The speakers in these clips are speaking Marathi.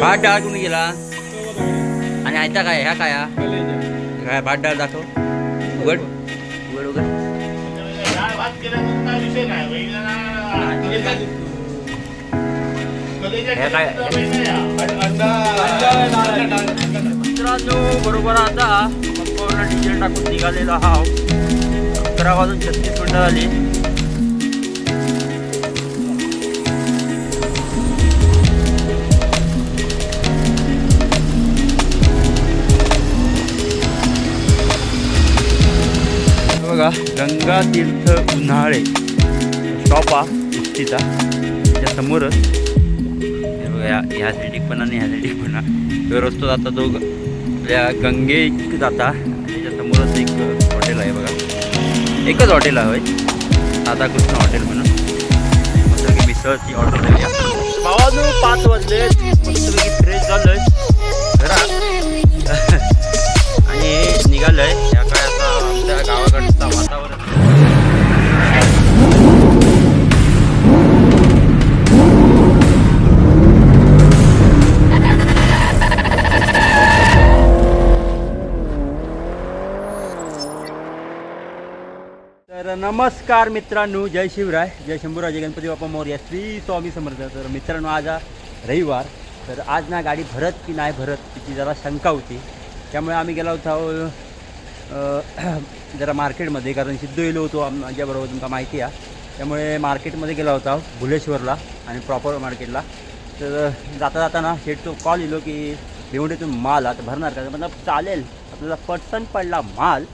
भात डाळ कुणी गेला आणि आयता काय ह्या काय हा? काय भात डाळ दाखव. उघड. उघड उघड. हे काय? मित्रांनो बरोबर आता पंपावरला डिझेल टाकून निघालेला हा अकरा वाजून छत्तीस मिनिटं झाली. गंगा तीर्थ उन्हाळे. स्टॉप हा एसटीचा त्या समोरच. हे बघा ह्या ह्या पण आणि ह्या साईडीक पण तो रस्तो जाता तो आपल्या गंगे जाता. त्याच्यासमोरच एक हॉटेल आहे बघा. एकच हॉटेल आहे होय. राधाकृष्ण हॉटेल म्हणून. मस्तपैकी मिसळची ऑर्डर देऊया भावानो पाच वाजले. मस्तपैकी फ्रेश झालोय. घरात. आणि निघालं आहे नमस्कार मित्रांनो जय शिवराय. जय शंभूराजे गणपती बाप्पा मोर्या. श्री स्वामी समर्थ. तर मित्रांनो आज रविवार. तर आज ना गाडी भरत की नाही भरत तिची जरा शंका होती. त्यामुळे आम्ही गेलो होतो जरा मार्केटमध्ये कारण सिद्धू येलो होतो आम- माझ्याबरोबर तुमका माहिती आहे. त्यामुळे मार्केटमध्ये गेला होता भुलेश्वरला आणि प्रॉपर मार्केटला. तर जाता जाताना शेटतो कॉल येलो की भिवंडीतून माल आता भरणार का? मतलब चालेल. आपल्याला पटसन पडला माल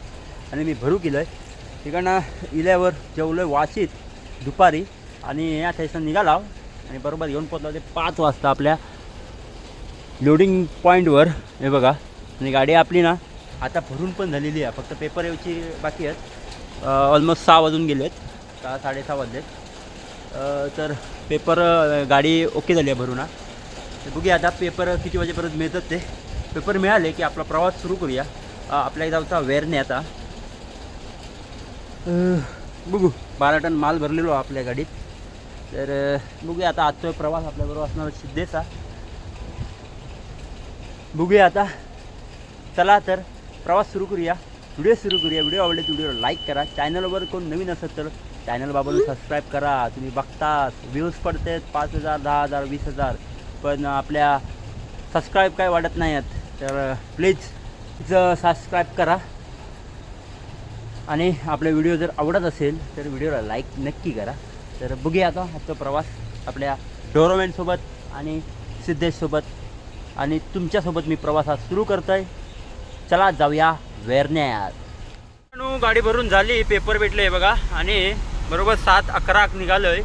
आणि मी भरू केलं आहे तिकडनं इल्यावर जेवलं वाशीत दुपारी. आणि या ठेसन निघाला आणि बरोबर येऊन पोचला ते पाच वाजता आपल्या लोडिंग पॉईंटवर हे बघा. आणि गाडी आपली ना आता भरून पण झालेली आहे. फक्त पेपर यायची बाकी आहेत. ऑलमोस्ट सहा वाजून गेले आहेत. सहा साडेसहा वाजलेत. तर पेपर गाडी ओके झाली आहे भरून तर बघूया आता पेपर किती वाजेपर्यंत मिळतात ते. पेपर मिळाले की आपला प्रवास सुरू करूया. आपल्या आपल्या गावचा वेरने आता. बघू. बारा टन माल भरलेलो आपल्या गाडीत. तर बघूया आता आजचा प्रवास आपल्याबरोबर असणार सिद्धेचा. बघूया आता. चला तर प्रवास सुरू करूया. व्हिडिओ सुरू करूया. व्हिडिओ आवडले तर व्हिडिओ लाईक करा. चॅनलवर कोण नवीन असेल तर चॅनल बाबा सबस्क्राईब करा. तुम्ही बघतात व्ह्यूज पडतात पाच हजार दहा हजार वीस हजार. पण आपल्या सबस्क्राईब काय वाढत नाही आहेत तर प्लीज सबस्क्राईब करा. आणि आपला व्हिडिओ जर आवडत असेल तर व्हिडिओला लाईक नक्की करा. तर बघूया आता आजचा प्रवास आपल्या डोरोमॅनसोबत आणि सिद्धेशसोबत आणि तुमच्यासोबत मी प्रवासात सुरू करतो आहे चला जाऊया वेरण्यात. गाडी भरून झाली पेपर भेटले बघा. आणि बरोबर सात अकरा निघालोय.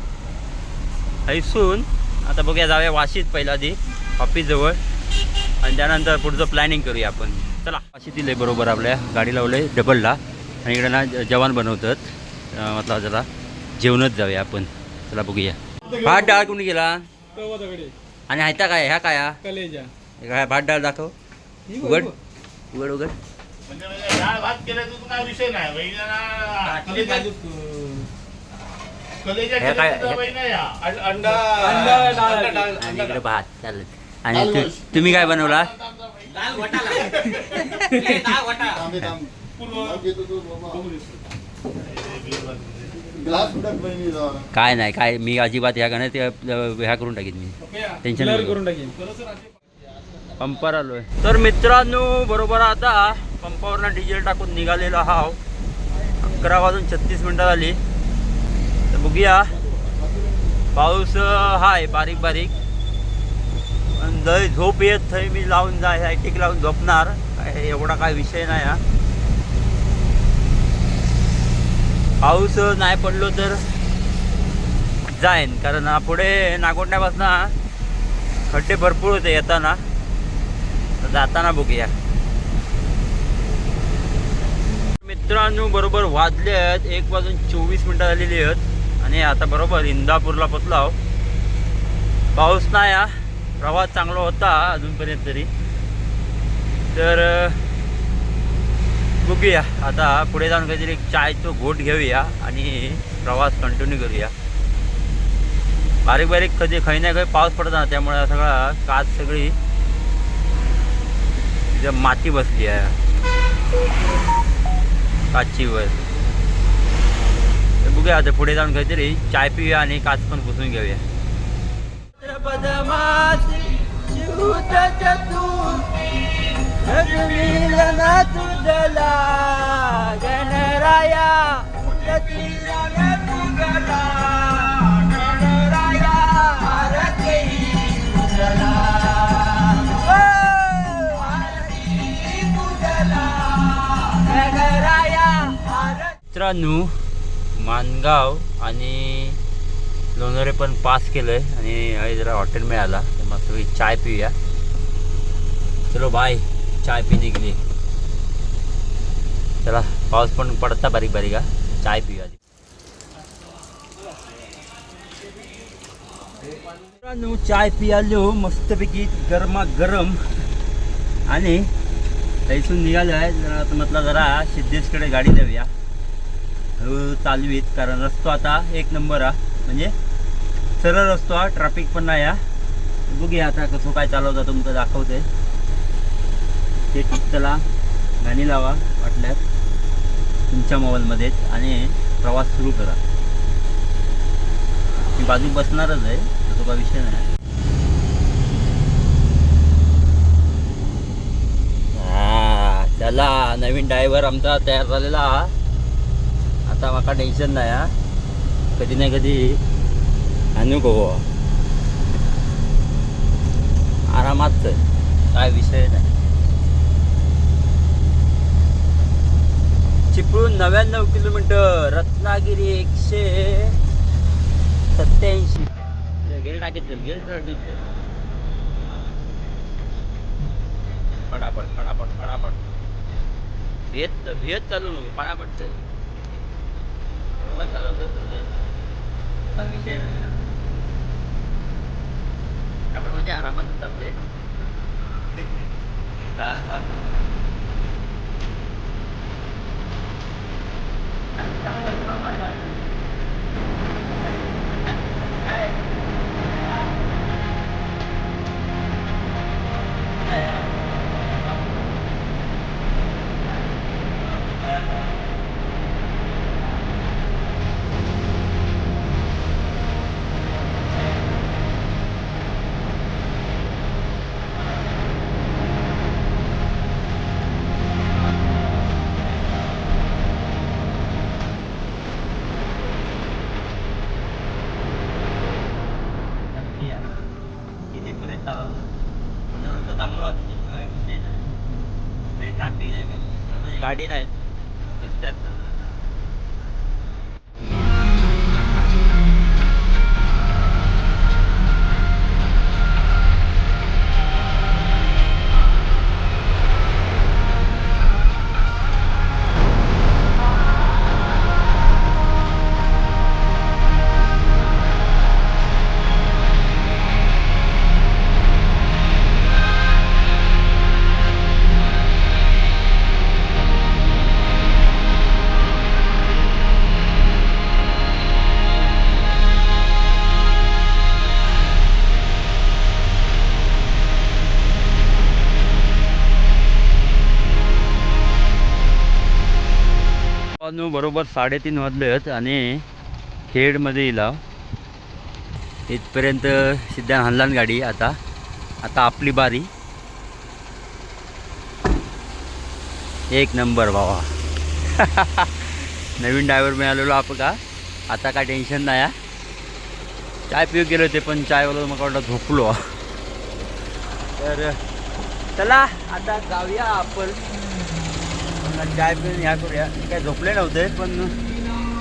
हैसून आता बघूया जाऊया वाशीत पहिला आधी ऑफिसजवळ आणि त्यानंतर पुढचं प्लॅनिंग करूया आपण. चला. वाशीतील आहे बरोबर आपल्या गाडी लावलं डबलला आणि इकडे ना जवान बनवतात. म्हटलं जरा जेवणच जाऊया आपण. चला बघूया. भात डाळ कोणी गेला आणि हायता काय? ह्या काय? कलेजा. काय भात डाळ दाखव. उघड. उघड उघड. डाळ भात केल्याचा काय विषय नाही. वहिनीला कलेजा कलेजा काय- केल्याचा वहिनी या. अंडा अंडा डाळ आणि इकडे भात चालत आणि तु- तुम्ही काय बनवला? काय नाही काय मी अजिबात ह्या गाण्यात ह्या करून टाकीन मी. टेन्शन. करून टाकेन. पंपावर आलोय. तर मित्रांनो बरोबर आता पंपावरनं डिझेल टाकून निघालेला हाव अकरा वाजून छत्तीस मिनटं झाली. तर बघूया. पाऊस हाय बारीक बारीक. पण लय झोप येत थंय मी लावून जाय हायटिक लावून झोपणार. काय एवढा काय विषय नाही हा. पाऊस नाही पडलो तर जाईन. कारण पुढे नागोंड्यापासून खड्डे भरपूर होते येताना. जाताना बघूया. मित्रांनो बरोबर वाजले आहेत. एक वाजून चोवीस मिनटं झालेली आहेत. आणि आता बरोबर इंदापूरला पोचलाव पाऊस नाही हा. प्रवास चांगला होता अजूनपर्यंत तरी. तर बघूया. आता पुढे जाऊन काहीतरी एक चायचं घोट घेऊया आणि प्रवास कंटिन्यू करूया. बारीक बारीक कधी खै ना काही पाऊस पडत ना त्यामुळे सगळा काच सगळी माती बसली आहे. काचीवर. तर बघूया आता पुढे जाऊन काहीतरी चाय पिऊया आणि काच पण पुसून घेऊया. मित्रांनो मानगाव आणि लोणारे पण पास केलंय आणि जरा हॉटेल मिळाला. मस्त चाय पिऊया. चलो बाय चाय पीने के लिए। चला पाऊस पण पडता बारीक बारीक हा चाय पिऊ आधी मित्रांनो चाय पियालो मस्तपैकी गरमा गरम. आणि इथून निघालो आहे. जरा आता म्हटलं जरा सिद्धेशकडे गाडी जाऊया हळूहळू हो, चालू चालवीत कारण रस्तो आता एक नंबर हा. म्हणजे सरळ रस्तो हा ट्रॅफिक पण नाही हा. बघूया आता कसं काय चालवता तुमचं दाखवते. ते ठीक चला गाणी लावा वाटल्यास तुमच्या मोबाईलमध्येच आणि प्रवास सुरू करा. मी बाजू बसणारच आहे तसं काही विषय नाही. हा चला नवीन ड्रायव्हर आमचा तयार झालेला. हा आता माका टेन्शन नाही हा. कधी ना कधी आणू गो. आरामात काय विषय नाही. चिपळूण नव्याण्णव किलोमीटर रत्नागिरी एकशे सत्याऐंशी गेल टाकीत चल गेल टाकीत चल. पटापट पटापट भेत भेत चालू नको पटापट आपण म्हणजे आरामात गाडी नाही काय. गाडी नाही अनु बरोबर साडेतीन वाजले आहेत आणि खेडमध्ये येला इथपर्यंत सिद्धान हल्लान गाडी आता आता आपली बारी. एक नंबर बाबा. नवीन ड्रायव्हर मिळालेलो आपण का? आता काय टेन्शन नाही आहे चाय पिऊ गेलो होते पण चायवाला मग वाटलं झोपलो. तर चला आता जाऊया आपण. चाय पिऊन ह्या करूया. काय झोपले नव्हते पण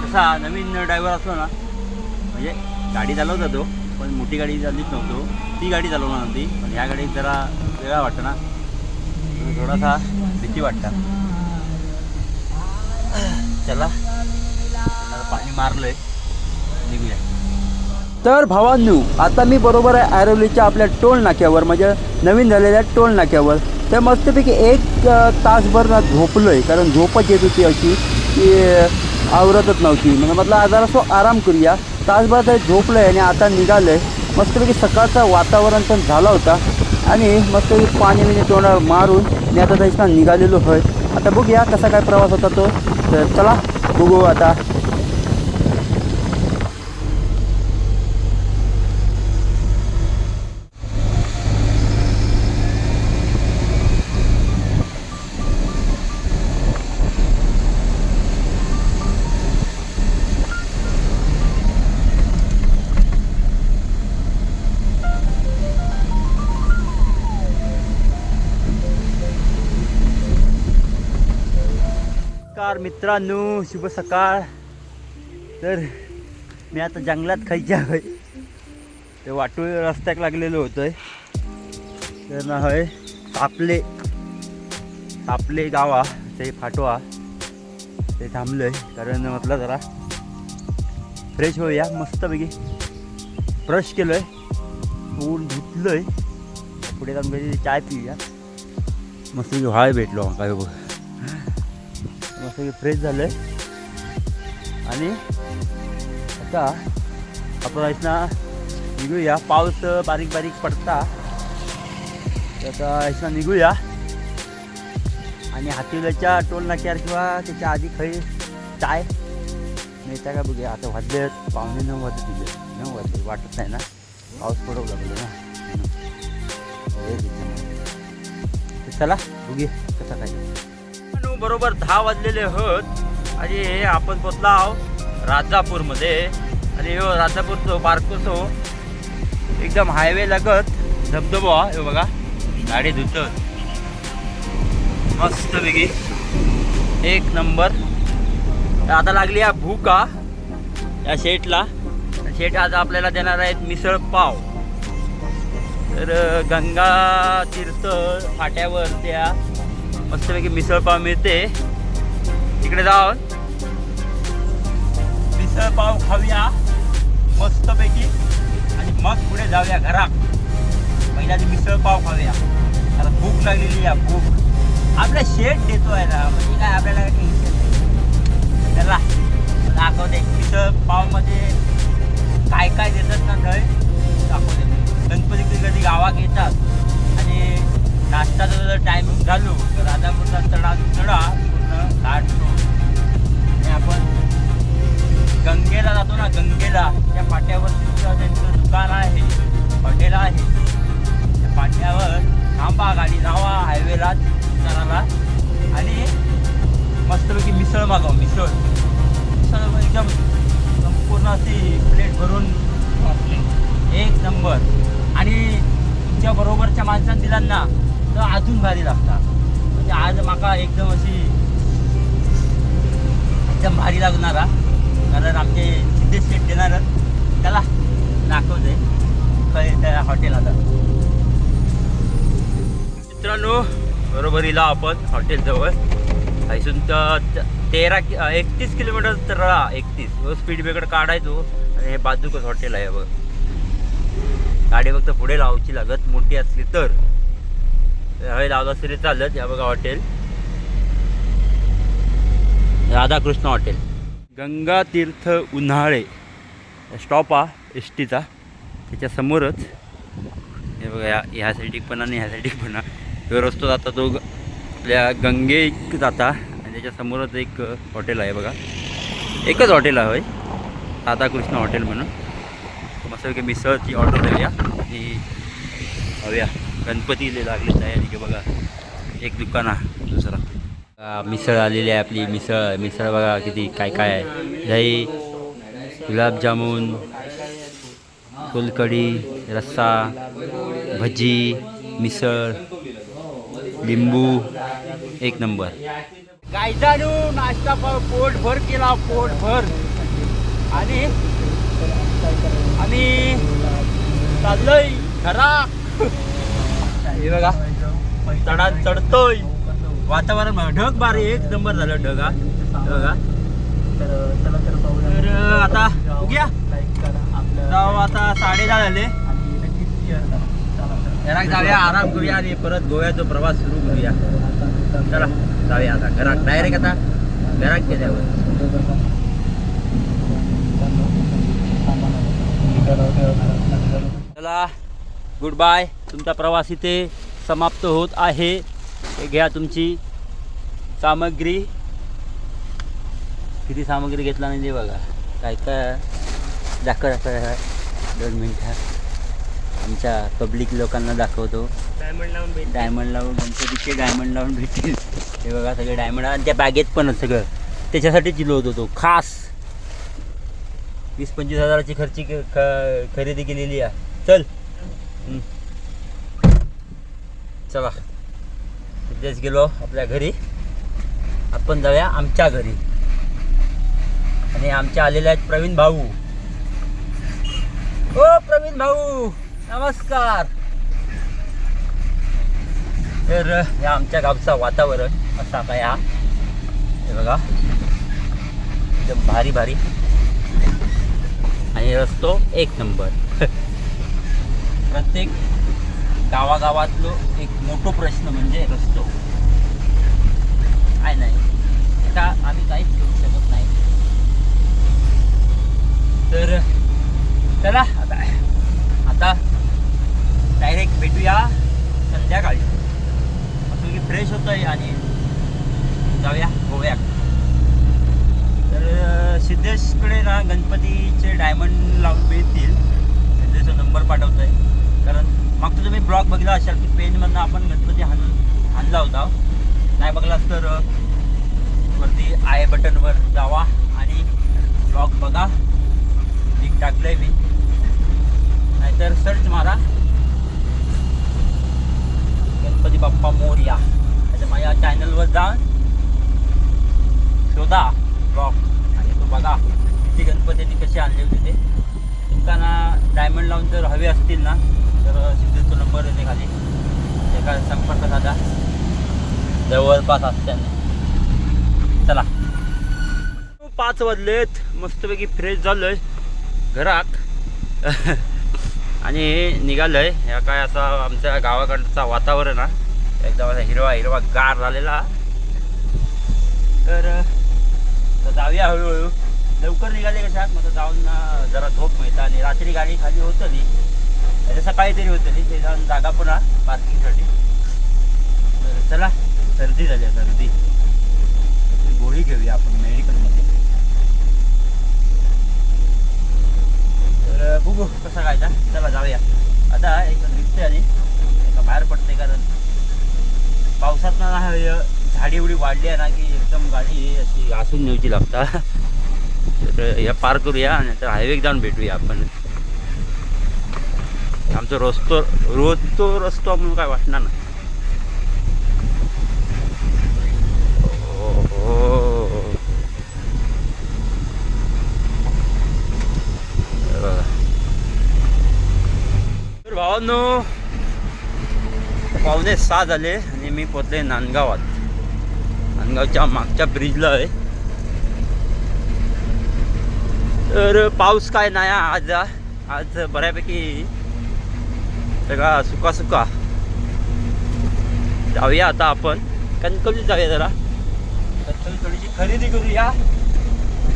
तसा नवीन ड्रायव्हर असलो ना म्हणजे गाडी चालवत तो पण मोठी गाडी चाललीच नव्हतो. ती गाडी चालवणार नव्हती पण ह्या गाडीत जरा वेगळा वाटतं ना. थोडासा भीती वाटतं. चला पाणी मारलंय निघूया. तर भावांनो आता मी बरोबर आहे ऐरोलीच्या आपल्या टोल नाक्यावर म्हणजे नवीन झालेल्या टोल नाक्यावर. तर मस्तपैकी एक तासभर ना झोपलो आहे कारण झोपच येत होती अशी की आवरतच नव्हती. म्हणजे म्हटलं आज जरा सो आराम करूया. तासभर तर झोपलो आहे आणि आता निघालं आहे मस्तपैकी सकाळचं वातावरण पण झाला होता. आणि मस्तपैकी पाणी म्हणजे तोंडावर मारून मी आता त्याच्या निघालेलो होय. आता बघूया कसा काय प्रवास होता तो. तर चला बघू आता. नमस्कार मित्रांनो शुभ सकाळ. तर मी आता जंगलात खायच्या होय. ते वाटोळ रस्त्याक लागलेलो होतोय. तर ना होय सापले. सापले गावा ते फाटवा. ते थांबलोय कारण म्हटलं जरा फ्रेश होऊया मस्तपैकी. ब्रश केलोय ऊन धुतलोय. पुढे जाऊन चाय पिऊया. मस्त व्हाय भेटलो काय बघ फ्रेश झालं आहे आणि आता आपण ना निघूया. पाऊस बारीक बारीक पडता. तर आता ऐसना निघूया. आणि हातीलाच्या टोल नाक्यावर किंवा त्याच्या आधी खरी चाय. मिळता का बघूया. आता वाजले पाहुणे नऊ वाजत दिले नऊ वाजले. वाटत नाही ना. पाऊस पडू लागलो ना. चला बघूया कसा काय. बरोबर दहा वाजलेले होत. आणि हे आपण पोचला आहो राजापूरमध्ये. आणि हो राजापूरचो बारकोसो एकदम हायवे लगत. धबधबो हो हे बघा गाडी धुतत मस्त वेगळी एक नंबर. आता लागली या भूका या शेटला. शेट आज आपल्याला देणार आहेत मिसळ पाव. तर गंगा तीर्थ फाट्यावर त्या मस्तपैकी मिसळपाव मिळते. तिकडे जाऊन. मिसळपाव खाऊया. मस्तपैकी. आणि मग पुढे जाऊया घरात. पहिल्या आधी मिसळपाव खाऊया. आता भूक लागलेली आहे भूक. आपला शेट आहे ना म्हणजे काय आपल्याला काही टेन्शन नाही. त्याला दाखवते. मिसळपावमध्ये एकदम लागणार. कारण आमचे सिद्धेश सीट देणारच त्याला दाखवते खरे त्या हॉटेलाला मित्रांनो बरोबर इला आपण हॉटेल जवळ. तर तेरा कि एकतीस किलोमीटर तर एकतीस. स्पीड ब्रेकर काढायचो आणि हे बाजूकच हॉटेल आहे बघ. गाडी फक्त पुढे लावायची लागत. मोठी असली तर. हे लावलं तरी चालत या बघा hotel Radhakrishna hotel. Ganga Tirth Unhale. Stop हा एस टीचा त्याच्यासमोरच हे बघा या ह्या साईडिक पण आणि ह्या साईडिक पण तो रस्तो जाता तो ग- आपल्या गंगे जाता. आणि त्याच्यासमोरच एक हॉटेल आहे बघा. एकच हॉटेल आहे होय. राधाकृष्ण हॉटेल म्हणून. मस्तपैकी मिसळची ऑर्डर देऊया आणि हव्या गणपतीला लागले तयारी की बघा. एक दुकान आहे दुसरा. मिसळ आलेली आहे आपली मिसळ मिसळ बघा किती काय काय आहे. दही गुलाबजामुन सोलकढी रस्सा भजी मिसळ लिंबू एक नंबर. गायजानू नाश्ता पोट पोटभर केला पोटभर. आणि आम्ही चाललोय घरा हे बघा चढा चढतोय. वातावरण. ढग बारे एक नंबर झालं ढग हा. हे. बघा तर आता उघ्या जाऊ आता साडे दहा झाले. घरात जाऊया आराम करूया आणि परत गोव्याचा प्रवास सुरू करूया. चला जाऊया आता. घरात डायरेक्ट आता. घरात गेल्यावर. चला गुड बाय तुमचा प्रवास इथे समाप्त होत आहे. घ्या तुमची सामग्री. किती सामग्री घेतला नाही ते बघा. काय काय? दाखव दाखव दोन मिनटं आमच्या पब्लिक लोकांना दाखवतो. डायमंड लावून भेट डायमंड लावून गणपतीचे डायमंड लावून भेटतील. हे बघा सगळे डायमंड. आणि त्या बॅगेत पण सगळं. त्याच्यासाठी चिलो होतो तो. खास. वीस पंचवीस हजाराची खर्ची खरेदी केलेली आहे. चल. चला. तिथेच गेलो आपल्या घरी. आपण जाऊया आमच्या घरी. आणि आमच्या आलेले आहेत प्रवीण भाऊ. ओ प्रवीण भाऊ नमस्कार. तर या आमच्या गावचा वातावरण असा काय हा. हे बघा. एकदम भारी भारी. आणि रस्तो एक नंबर. प्रत्येक गावागावातलो एक मोठो प्रश्न म्हणजे रस्तो काय नाही का आम्ही काहीच करू शकत नाही तर चला आता आता डायरेक्ट भेटूया संध्याकाळी असं की फ्रेश होत आहे आणि जाऊया गोव्यात तर अं, सिद्धेशकडे ना गणपतीचे डायमंड लावून मिळतील सिद्धेशचा नंबर पाठवतो आहे कारण मागचा तुम्ही ब्लॉग बघितला असाल की पेनमधनं आपण गणपती हाणून आणला होता नाही बघलास तर अं, वरती आय बटनवर जावा आणि ब्लॉग बघा. लिंक टाकलंय मी. नाहीतर सर्च मारा. गणपती बाप्पा मोरया. त्याच्या माझ्या चॅनलवर जा. शोधा ब्लॉग आणि तो बघा किती गणपतीने कसे आणले होते ते. तुमकांना डायमंड लावून जर हवे असतील ना तर सिद्धूचा नंबर येते खाली त्याचा संपर्क साधा. जवळपास असल्याने पाच वाजलेत. मस्तपैकी फ्रेश झालोय. घरात. आणि निघालोय. ह्या काय असा आमच्या गावाकडचा वातावरण हा एकदम असा हिरवा हिरवा गार झालेला. तर तर जाऊया हळूहळू. लवकर निघाले कशात मग जाऊन जरा झोप मिळतं. आणि रात्री गाडी खाली होतं ती म्हणजे सकाळी तरी होतं ते जाऊन जागा पण हा पार्किंगसाठी. तर चला सर्दी झाली आहे, सर्दी. गोळी घेऊया आपण मेडिकलमध्ये तर बघू कसा काय चला जाऊया आता एक दिसते आणि एका बाहेर पडते कारण पावसात ना झाडी एवढी वाढली आहे ना की एकदम गाडी अशी आसून न्यायची लागतात तर या पार करूया आणि तर हायवे जाऊन भेटूया आपण आमचा रस्तो रोज तो रस्तो म्हणून काय वाटणार ना भावांनो पावणे सहा झाले आणि मी पोचले नांदगावात. नांदगावच्या मागच्या ब्रिजला आहे. तर पाऊस काय नाही आज आज बऱ्यापैकी सगळा सुका सुका जाऊया आता आपण. कणकवलीत जाऊया जरा. कणकवली थोडीशी खरेदी करूया.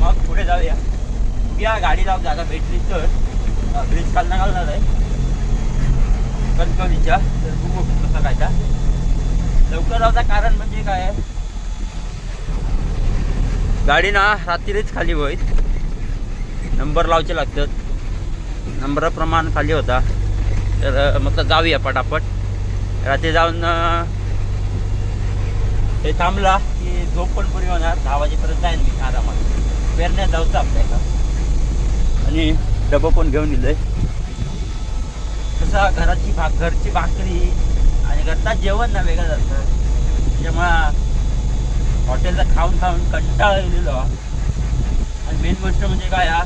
मग पुढे जाऊया. या गाडी लावून जागा भेटली तर. ब्रिज खालना घालणार आहे. कणकवलीच्या तर बघू कसं काय त्या लवकर लावता कारण म्हणजे काय आहे? गाडी ना रात्रीच खाली होईल. नंबर लावचे लागतात. नंबराप्रमाणे खाली होता. तर म्हटलं जाऊया पटापट. रात्री जाऊन हे ते थांबला की झोप पण पुरी होणार. दहा वाजेपर्यंत जाईन मी आरामात. पेरण्यात जाऊचं आपल्याला आणि डबं पण घेऊन दिलंय कसं घराची भाक घरची भाकरी आणि घरचा जेवण ना वेगळं असतं त्याच्यामुळं हॉटेलला खाऊन खाऊन कंटाळा येलेलो आणि मेन गोष्ट म्हणजे काय हा?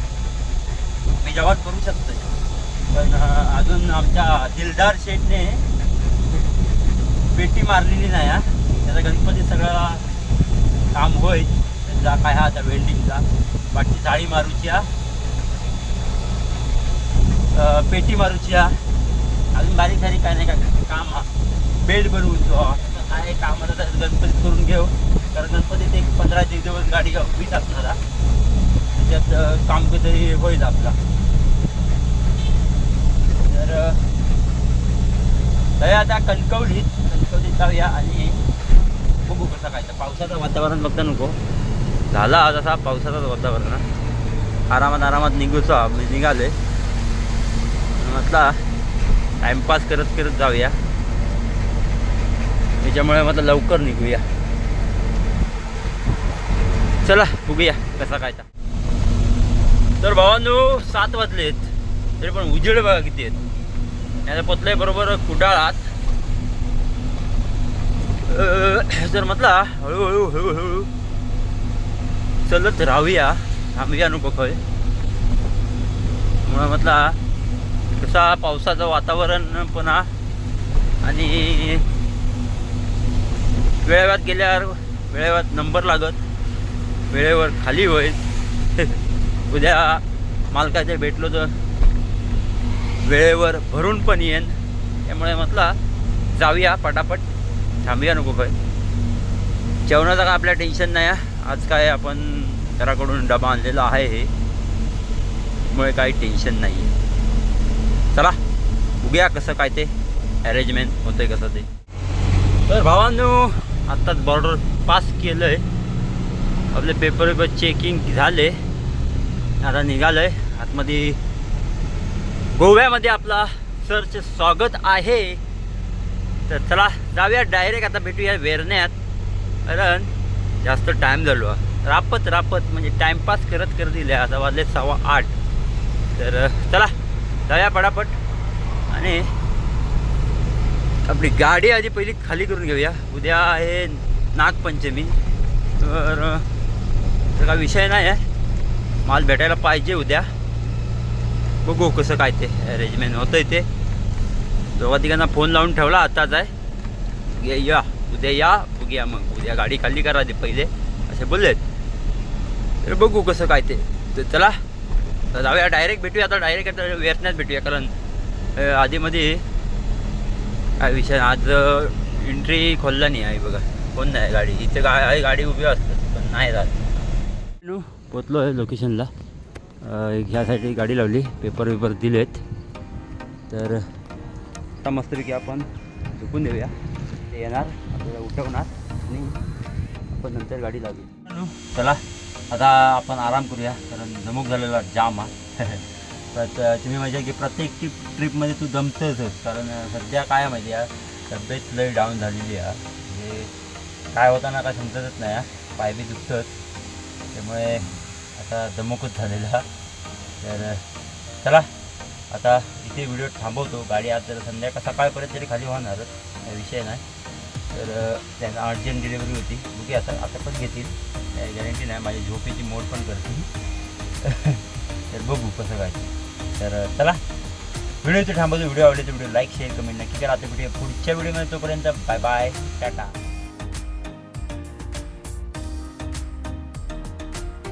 मी जेवण करू शकतो पण अजून आमच्या दिलदार शेठने पेटी मारलेली नाही हा. त्याचा गणपती सगळा काम होईल. त्याचा काय हा आता वेल्डिंगचा. बाकी जाळी मारूची हा. पेटी मारूची हा. अजून बारीक सारीक काय नाही काय काम बेड बनवून हा. काय कामाला तर गणपती करून घेऊ कारण गणपतीत एक पंधरा ते दिवस गाडी उभीच असणारा त्याच्यात काम कधी होईल आपला. तर जाऊया आता कणकवलीत कणकवलीत जाऊया आणि बघू कसं काय तर. पावसाचं वातावरण बघता नको. झाला आज असा पावसाचाच वातावरण आरामात आरामात निघूचा. मी निघाले म्हटला टाइमपास करत करत जाऊया. त्याच्यामुळे म्हटलं लवकर निघूया. चला बघूया कसा काय तर. भावांनो सात वाजलेत. तरी पण उजेड बघा किती आहेत. आता पोचले बरोबर कुडाळात. तर म्हटला हळूहळू हळूहळू. चलत राहूया. थांबूया नको खय म्हणून म्हटला कसा पावसाचं वातावरण पुन्हा. आणि वेळेवर गेल्यावर वेळेवर नंबर लागत वेळेवर खाली होईल. उद्या मालकाचे भेटलो तर वेळेवर भरून पण येईन. त्यामुळे म्हटलं जाऊया पटापट. थांबूया नको काय. जेवणाचं काय आपल्या टेन्शन नाही आहे. आज काय आपण घराकडून डबा आणलेला आहे हे. त्यामुळे काही टेन्शन नाही आहे चला बघूया कसं काय ते अरेंजमेंट होतंय कसं ते. तर भावांनो आत्ताच बॉर्डर पास केलं आहे आपले पेपर वेपर चेकिंग झाले. आता निघालं आहे आतमध्ये गोव्यामध्ये आपला सरचे स्वागत आहे. तर चला जाऊया डायरेक्ट आता भेटूया वेरण्यात. कारण जास्त टाईम झालो. रापत रापत म्हणजे टाईमपास करत करत दिले आता वाजले सव्वा आठ. तर चला. दया पटापट आणि आपली गाडी आधी पहिली खाली करून घेऊया. उद्या आहे नागपंचमी. तर तर काय विषय नाही आहे. माल भेटायला पाहिजे उद्या. बघू कसं काय ते अरेंजमेंट होतं ते. दोघा तिघांना फोन लावून ठेवला आताच आहे. या उद्या या बघूया मग. उद्या गाडी खाली करा ते पहिले. असे बोललेत. तर बघू कसं काय ते. तर चला. तर जाऊया डायरेक्ट भेटूया. आता डायरेक्ट आता वेरण्यात भेटूया कारण आधीमध्ये काय विषय आज एंट्री खोलला नाही आहे बघा. कोण नाही गाडी. इथे गा गाडी उभी असतात पण नाही राहत. पोचलो आहे लोकेशनला ह्यासाठी गाडी लावली. पेपर वेपर दिलेत. तर आता मस्तपैकी आपण झुकून देऊया. ते येणार आपल्याला उठवणार आणि आपण नंतर गाडी लावली चला. आता आपण आराम करूया कारण जमूक झालेला जाम हा. तर तुम्ही माझ्या की प्रत्येक ट्रिप ट्रिपमध्ये तू जमतोच कारण सध्या काय माहिती आहे तब्येत लय डाऊन झालेली आहे. म्हणजे काय होताना काय समजतच नाही हा. पाय बी दुखतच त्यामुळे आता दमूकच झालेला हा. तर चला आता इथे व्हिडिओ थांबवतो. गाडी आज जर संध्याकाळ सकाळपर्यंत तरी खाली होणारच काही विषय नाही. तर त्यांना अर्जंट डिलिव्हरी होती. बघूया आता आता पण घेतील. काही गॅरंटी नाही माझी झोपेची मोड पण करते तर बघू कसं काय तर चला. व्हिडिओचे थांबवतो. व्हिडिओ आवडले तर व्हिडिओ लाईक शेअर कमेंट नक्की करा. आता व्हिडिओ पुढच्या व्हिडिओमध्ये तोपर्यंत बाय बाय टाटा.